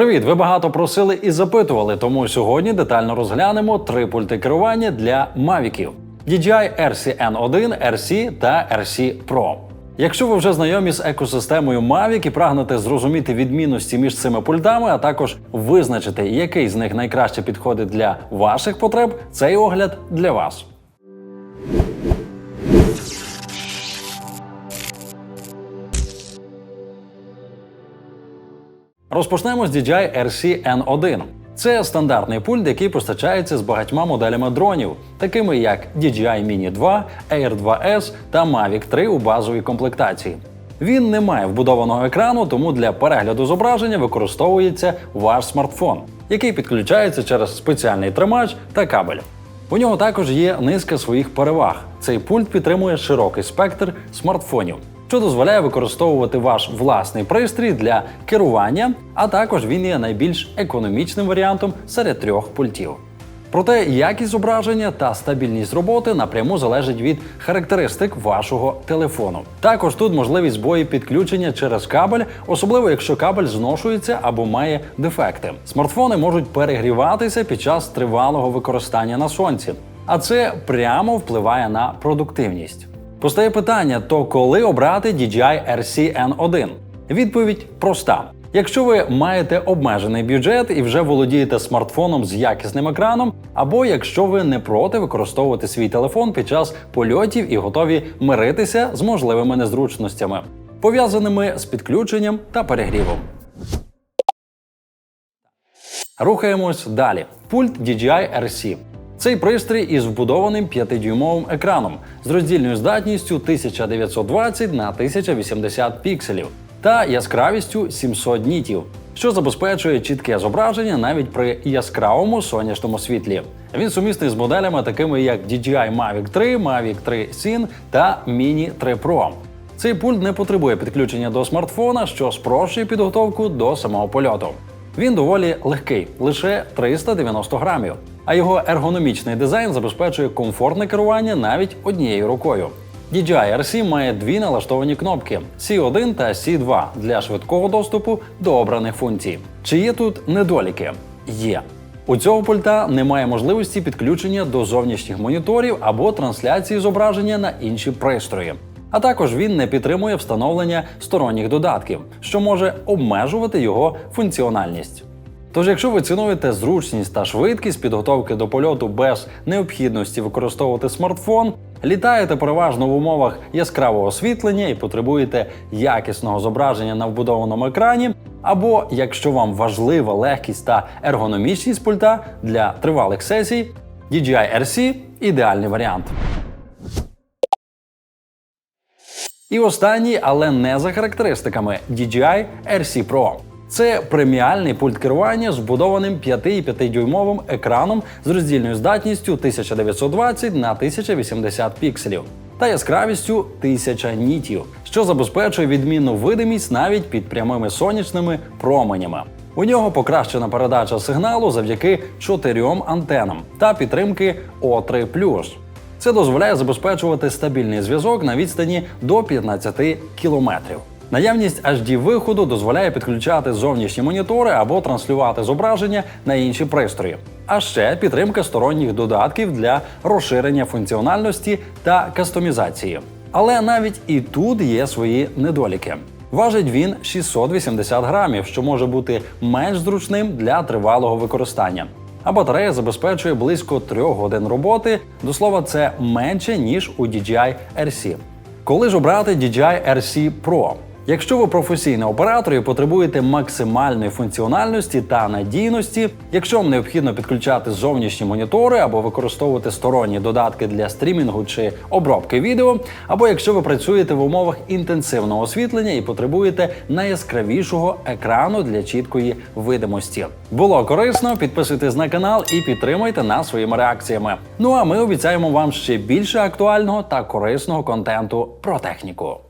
Привіт! Ви багато просили і запитували, тому сьогодні детально розглянемо три пульти керування для мавіків DJI RCN1, RC та RC Pro. Якщо ви вже знайомі з екосистемою Mavic і прагнете зрозуміти відмінності між цими пультами, а також визначити, який з них найкраще підходить для ваших потреб, цей огляд для вас. Розпочнемо з DJI RC N1. Це стандартний пульт, який постачається з багатьма моделями дронів, такими як DJI Mini 2, Air 2S та Mavic 3 у базовій комплектації. Він не має вбудованого екрану, тому для перегляду зображення використовується ваш смартфон, який підключається через спеціальний тримач та кабель. У нього також є низка своїх переваг. Цей пульт підтримує широкий спектр смартфонів, що дозволяє використовувати ваш власний пристрій для керування, а також він є найбільш економічним варіантом серед трьох пультів. Проте якість зображення та стабільність роботи напряму залежить від характеристик вашого телефону. Також тут можливість збої підключення через кабель, особливо якщо кабель зношується або має дефекти. Смартфони можуть перегріватися під час тривалого використання на сонці, а це прямо впливає на продуктивність. Постає питання: то коли обрати DJI RC N1? Відповідь проста. Якщо ви маєте обмежений бюджет і вже володієте смартфоном з якісним екраном, або якщо ви не проти використовувати свій телефон під час польотів і готові миритися з можливими незручностями, пов'язаними з підключенням та перегрівом. Рухаємось далі. Пульт DJI RC. Цей пристрій із вбудованим 5-дюймовим екраном з роздільною здатністю 1920 на 1080 пікселів та яскравістю 700 нітів, що забезпечує чітке зображення навіть при яскравому сонячному світлі. Він сумісний з моделями, такими як DJI Mavic 3, Mavic 3 Sin та Mini 3 Pro. Цей пульт не потребує підключення до смартфона, що спрощує підготовку до самого польоту. Він доволі легкий, лише 390 грамів, а його ергономічний дизайн забезпечує комфортне керування навіть однією рукою. DJI RC має дві налаштовані кнопки C1 та C2 для швидкого доступу до обраних функцій. Чи є тут недоліки? Є. У цього пульта немає можливості підключення до зовнішніх моніторів або трансляції зображення на інші пристрої. А також він не підтримує встановлення сторонніх додатків, що може обмежувати його функціональність. Тож, якщо ви цінуєте зручність та швидкість підготовки до польоту без необхідності використовувати смартфон, літаєте переважно в умовах яскравого освітлення і потребуєте якісного зображення на вбудованому екрані, або якщо вам важлива легкість та ергономічність пульта для тривалих сесій, DJI RC – ідеальний варіант. І останній, але не за характеристиками DJI RC Pro. Це преміальний пульт керування з вбудованим 5,5-дюймовим екраном з роздільною здатністю 1920 на 1080 пікселів та яскравістю 1000 нітів, що забезпечує відмінну видимість навіть під прямими сонячними променями. У нього покращена передача сигналу завдяки чотирьом антенам та підтримки O3+. Це дозволяє забезпечувати стабільний зв'язок на відстані до 15 кілометрів. Наявність HD виходу дозволяє підключати зовнішні монітори або транслювати зображення на інші пристрої. А ще підтримка сторонніх додатків для розширення функціональності та кастомізації. Але навіть і тут є свої недоліки. Важить він 680 грамів, що може бути менш зручним для тривалого використання. А батарея забезпечує близько 3 годин роботи. До слова, це менше ніж у DJI RC. Коли ж обрати DJI RC Pro? Якщо ви професійний оператор і потребуєте максимальної функціональності та надійності, якщо вам необхідно підключати зовнішні монітори або використовувати сторонні додатки для стрімінгу чи обробки відео, або якщо ви працюєте в умовах інтенсивного освітлення і потребуєте найяскравішого екрану для чіткої видимості. Було корисно, підписуйтесь на канал і підтримуйте нас своїми реакціями. Ну а ми обіцяємо вам ще більше актуального та корисного контенту про техніку.